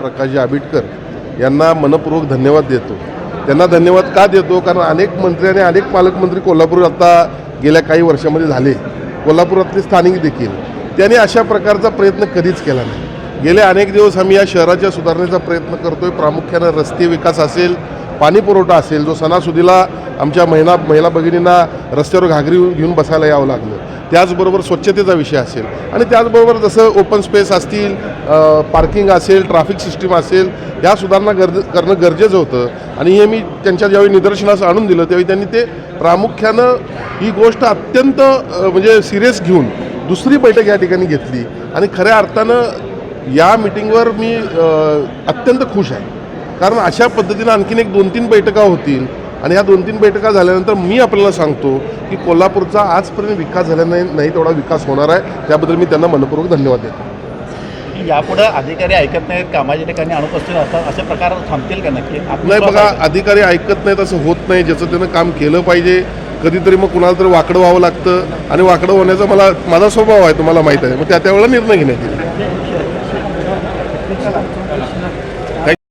प्रकाशजी आबिटकर यांना मनपूर्वक धन्यवाद देतो. त्यांना धन्यवाद का देतो? कारण अनेक मंत्री आणि अनेक पालकमंत्री कोल्हापूर आता गेल्या काही वर्षामध्ये झाले. कोल्हापुरातले स्थानिक देखील. त्यांनी अशा प्रकारचा प्रयत्न कधीच केला नाही. गेले अनेक दिवस आम्ही या शहराच्या सुधारणेचा प्रयत्न करतो आहे प्रामुख्यानं रस्ते विकास असेल पाणी पुरवठा असेल जो सणासुदीला आमच्या महिला महिला भगिनींना रस्त्यावर घागरी घेऊन बसायला यावं लागलं. त्याचबरोबर स्वच्छतेचा विषय असेल आणि त्याचबरोबर जसं ओपन स्पेस असतील पार्किंग असेल ट्रॅफिक सिस्टीम असेल या सुधारणा गरज करणं गरजेचं होतं. आणि हे मी त्यांच्या ज्यावेळी निदर्शनास आणून दिलं त्यावेळी त्यांनी ते प्रामुख्यानं ही गोष्ट अत्यंत म्हणजे सिरियस घेऊन दुसरी बैठक या ठिकाणी घेतली. आणि खऱ्या अर्थानं या मिटिंगवर मी अत्यंत खुश आहे. कारण अशा पद्धतीनं आणखीन एक दोन तीन बैठका होतील आणि ह्या दोन तीन बैठका झाल्यानंतर मी आपल्याला सांगतो की कोल्हापूरचा आजपर्यंत विकास झाला नाही नाही तेवढा विकास होणार आहे. त्याबद्दल मी त्यांना मनपूर्वक धन्यवाद देतो. यापुढे अधिकारी ऐकत नाहीत कामाच्या ठिकाणी अनुपस्थित असतात असे प्रकार थांबतील का नक्की? नाही बघा अधिकारी ऐकत नाहीत असं होत नाही. ज्याचं त्यानं काम केलं पाहिजे. कधीतरी मग कुणाला तरी वाकडं व्हावं लागतं. आणि वाकडं होण्याचा मला माझा स्वभाव आहे तुम्हाला माहीत आहे. मग त्या त्यावेळेला निर्णय घेण्यात येईल.